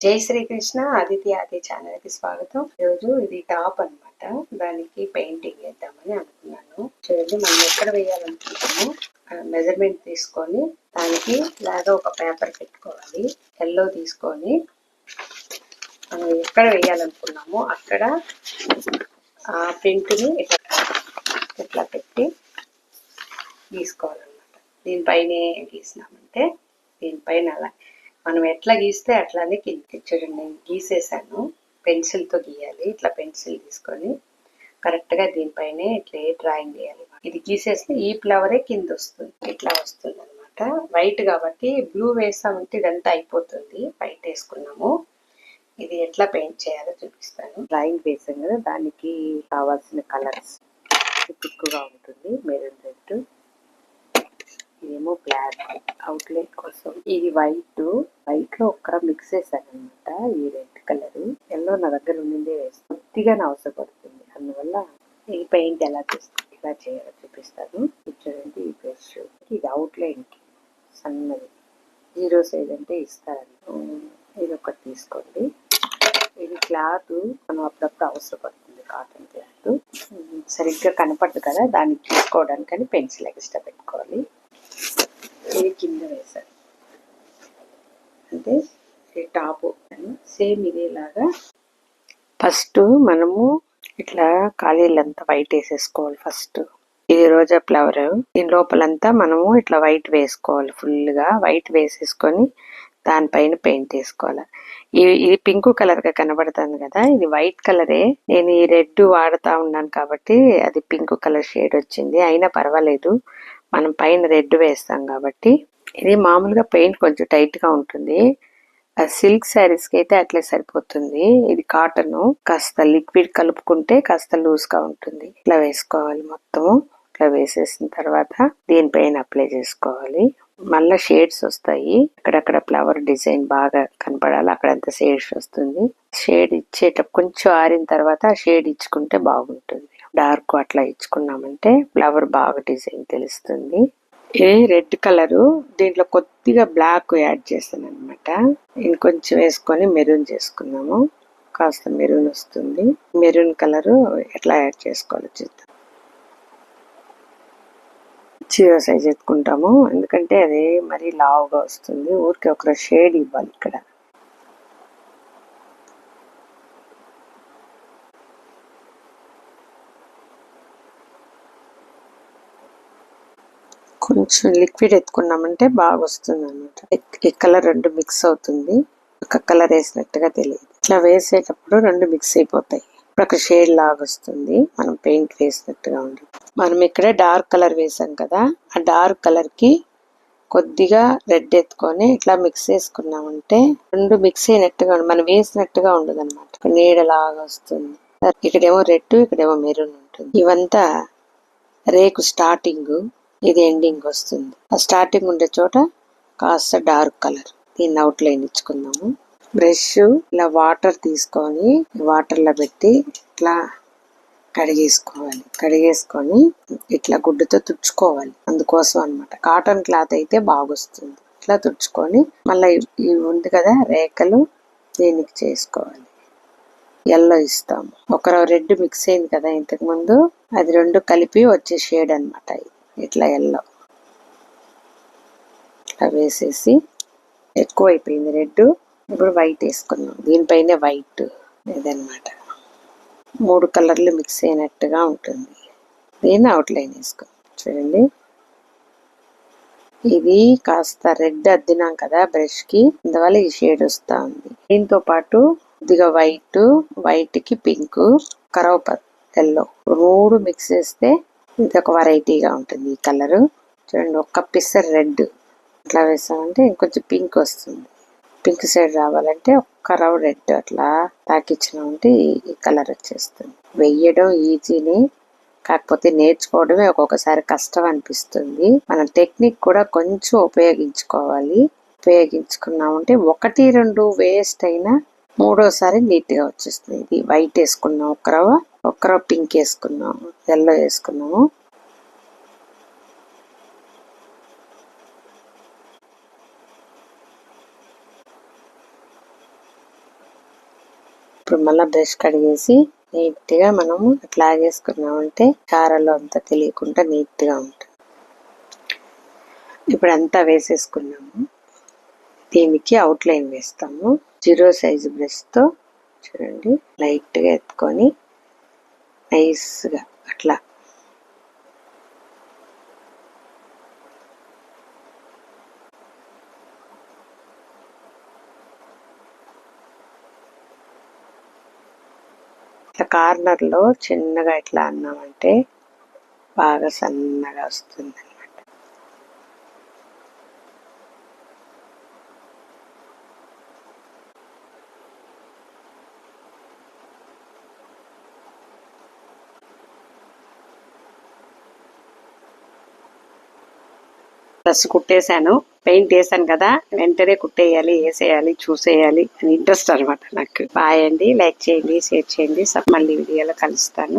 జై శ్రీకృష్ణ ఆదిత్య ఆది ఛానల్కి స్వాగతం. ఈరోజు ఇది టాప్ అన్నమాట. దానికి పెయింటింగ్ వేద్దామని అనుకున్నాను. చూడండి మనం ఎక్కడ వేయాలనుకుంటాము మెజర్మెంట్ తీసుకొని దానికి లాగా ఒక పేపర్ పెట్టుకోవాలి. ఎల్లో తీసుకొని మనం ఎక్కడ వేయాలనుకున్నామో అక్కడ ఆ ప్రింట్ని ఇట్లా ఇట్లా పెట్టి గీసుకోవాలన్నమాట. దీనిపైనే గీసినామంటే దీనిపైన అలా మనం ఎట్లా గీస్తే అట్లానే కింద చూడండి నేను గీసేసాను. పెన్సిల్తో గీయాలి. ఇట్లా పెన్సిల్ తీసుకొని కరెక్ట్గా దీనిపైనే ఇట్లా డ్రాయింగ్ చేయాలి. ఇది గీసేస్తే ఈ ఫ్లవరే కింద వస్తుంది. ఇట్లా వస్తుంది అనమాట వైట్ కాబట్టి బ్లూ వేసామంటే ఇదంతా అయిపోతుంది. వైట్ వేసుకున్నాము. ఇది ఎట్లా పెయింట్ చేయాలో చూపిస్తాను. డ్రాయింగ్ వేసాం కదా దానికి కావాల్సిన కలర్స్ తిక్కుగా ఉంటుంది. Maroon red. ఇదేమో బ్లాక్ అవుట్లెట్ కోసం. ఇది వైట్ వైట్లో ఒక్కర మిక్స్ చేశాను అనమాట ఈ రెడ్ కలర్ ఎల్లో నా దగ్గర ఉండిందే కొద్దిగా అవసరపడుతుంది. అందువల్ల ఈ పెయింట్ ఎలా చేస్తుంది ఇలా చేయాలో చూపిస్తాను. చూడండి ఈ బ్రష్ ఇది అవుట్లైన్కి సన్నది. జీరో సైజ్ అంటే ఇస్తారని ఇది ఒకటి తీసుకోండి. ఇది క్లాత్ మనం అప్పుడప్పుడు అవసరపడుతుంది కాటన్ క్లాత్ సరిగ్గా కనపడదు కదా? దాన్ని తీసుకోవడానికని పెన్సిల్ ఎక్స్ట్రా పెట్టుకోవాలి. ఇది కింద వేశాను అంటే ఈ టాప్ సేమ్ ఇదేలాగా ఫస్ట్ మనము ఇట్లా ఖాళీలంతా వైట్ వేసేసుకోవాలి ఫస్ట్. ఇది రోజా ఫ్లవర్. దీని లోపలంతా మనము ఇట్లా వైట్ వేసుకోవాలి ఫుల్గా వైట్ వేసేసుకొని దానిపైన పెయింట్ వేసుకోవాలి. ఇది ఇది పింక్ కలర్గా కనబడుతుంది కదా ఇది వైట్ కలరే. నేను ఈ రెడ్ వాడుతూ ఉన్నాను కాబట్టి అది పింక్ కలర్ షేడ్ వచ్చింది. అయినా పర్వాలేదు. మనం పైన రెడ్ వేస్తాం కాబట్టి ఇది మామూలుగా పెయింట్ కొంచెం టైట్గా ఉంటుంది. సిల్క్ శారీస్కి అయితే అట్లే సరిపోతుంది. ఇది కాటన్. కాస్త లిక్విడ్ కలుపుకుంటే కాస్త లూజ్గా ఉంటుంది. ఇట్లా వేసుకోవాలి మొత్తము ఇట్లా వేసేసిన తర్వాత దీనిపైన అప్లై చేసుకోవాలి. మళ్ళా షేడ్స్ వస్తాయి. అక్కడక్కడ ఫ్లవర్ డిజైన్ బాగా కనపడాలి. అక్కడంత షేడ్స్ వస్తుంది. షేడ్ ఇచ్చేటప్పుడు కొంచెం ఆరిన తర్వాత షేడ్ ఇచ్చుకుంటే బాగుంటుంది. డార్క్ అట్లా ఇచ్చుకున్నామంటే ఫ్లవర్ బాగా డిజైన్ తెలుస్తుంది. ఇది రెడ్ కలర్ దీంట్లో కొద్దిగా బ్లాక్ యాడ్ చేస్తాను అనమాట ఇంకొంచెం వేసుకొని మెరూన్ చేసుకున్నాము కాస్త మెరూన్ వస్తుంది. మెరూన్ కలరు ఎట్లా యాడ్ చేసుకోవాలో చూద్దాం. జీరో సైజ్ ఎత్తుకుంటాము. ఎందుకంటే అది మరీ లావుగా వస్తుంది. ఊరికే ఒక షేడ్ ఇవ్వాలి ఇక్కడ. కొంచెం లిక్విడ్ ఎత్తుకున్నామంటే బాగా వస్తుంది అనమాట ఈ కలర్ రెండు మిక్స్ అవుతుంది. ఒక కలర్ వేసినట్టుగా తెలియదు. ఇట్లా వేసేటప్పుడు రెండు మిక్స్ అయిపోతాయి. ఇప్పుడు ఒక షేడ్ లాగా వస్తుంది. మనం పెయింట్ వేసినట్టుగా ఉంది. మనం ఇక్కడ డార్క్ కలర్ వేసాం కదా ఆ డార్క్ కలర్కి కొద్దిగా రెడ్ ఎత్తుకొని ఇట్లా మిక్స్ చేసుకున్నామంటే రెండు మిక్స్ అయినట్టుగా మనం వేసినట్టుగా ఉండదు అనమాట నీడలాగా వస్తుంది. ఇక్కడేమో రెడ్ ఇక్కడేమో మెరూన్ ఉంటుంది. ఇవంతా రేకు స్టార్టింగ్ ఇది ఎండింగ్ వస్తుంది. ఆ స్టార్టింగ్ ఉండే చోట కాస్త డార్క్ కలర్ దీన్ని అవుట్ లైన్ ఇచ్చుకుందాము. బ్రష్ ఇలా వాటర్ తీసుకొని వాటర్లో పెట్టి ఇట్లా కడిగేసుకోవాలి. కడిగేసుకొని ఇట్లా గుడ్డుతో తుడుచుకోవాలి. అందుకోసం అన్నమాట. కాటన్ క్లాత్ అయితే బాగొస్తుంది. ఇట్లా తుడుచుకొని మళ్ళీ ఇవి ఉంది కదా రేఖలు దీనికి చేసుకోవాలి. ఎల్లో ఇస్తాము. ఒక రెడ్ మిక్స్ అయింది కదా ఇంతకు ముందు అది రెండు కలిపి వచ్చే షేడ్ అనమాట ఇట్లా ఎల్లో. ఇట్లా వేసేసి ఎక్కువ అయిపోయింది రెడ్ ఇప్పుడు వైట్ వేసుకున్నాం. దీనిపైనే వైట్ ఇదనమాట మూడు కలర్లు మిక్స్ అయినట్టుగా ఉంటుంది. దీన్ని అవుట్లైన్ వేసుకో. చూడండి. ఇది కాస్త రెడ్ అద్దినాం కదా బ్రష్కి అందువల్ల ఈ షేడ్ వస్తా ఉంది. దీంతో పాటు కొద్దిగా వైట్ వైట్కి పింక్ కరవపత్ ఎల్లో. మూడు మిక్స్ చేస్తే ఇది ఒక వెరైటీగా ఉంటుంది ఈ కలర్. చూడండి ఒక పిస్సర్ రెడ్. అట్లా వేసామంటే ఇంకొంచెం పింక్ వస్తుంది. పింక్ సైడ్ రావాలంటే ఒక్క రవ్ రెడ్ అట్లా తాకిచ్చినామంటే ఈ కలర్ వచ్చేస్తుంది. వెయ్యడం ఈజీని కాకపోతే నేర్చుకోవడమే ఒక్కొక్కసారి కష్టం అనిపిస్తుంది. మన టెక్నిక్ కూడా కొంచెం ఉపయోగించుకోవాలి. ఉపయోగించుకున్నామంటే ఒకటి రెండు వేస్ట్ అయినా మూడోసారి నీట్గా వచ్చేస్తుంది. ఇది వైట్ వేసుకున్నాం ఒక రవ్వ ఒక పింక్ వేసుకున్నాము ఎల్లో వేసుకున్నాము. ఇప్పుడు మళ్ళీ బ్రష్ కడిగేసి నీట్గా మనం మనము అట్లా లాగేసుకున్నామంటే కారలో అంతా తెలియకుండా నీట్గా ఉంటుంది. ఇప్పుడు అంతా వేసేసుకున్నాము. దీనికి అవుట్లైన్ వేస్తాము. జీరో సైజు బ్రష్తో చూడండి లైట్గా ఎత్తుకొని నైస్గా అట్లా. ఇట్లా కార్నర్లో చిన్నగా ఇట్లా అన్నామంటే బాగా సన్నగా వస్తుందండి డ్రెస్ కుట్టేశాను పెయింట్ వేసాను కదా వెంటనే కుట్టేయాలి వేసేయాలి చూసేయాలి అని ఇంట్రెస్ట్ అనమాట నాకు. బాయ్ అండి లైక్ చేయండి షేర్ చేయండి సబ్ మళ్ళీ వీడియోలో కలుస్తాను.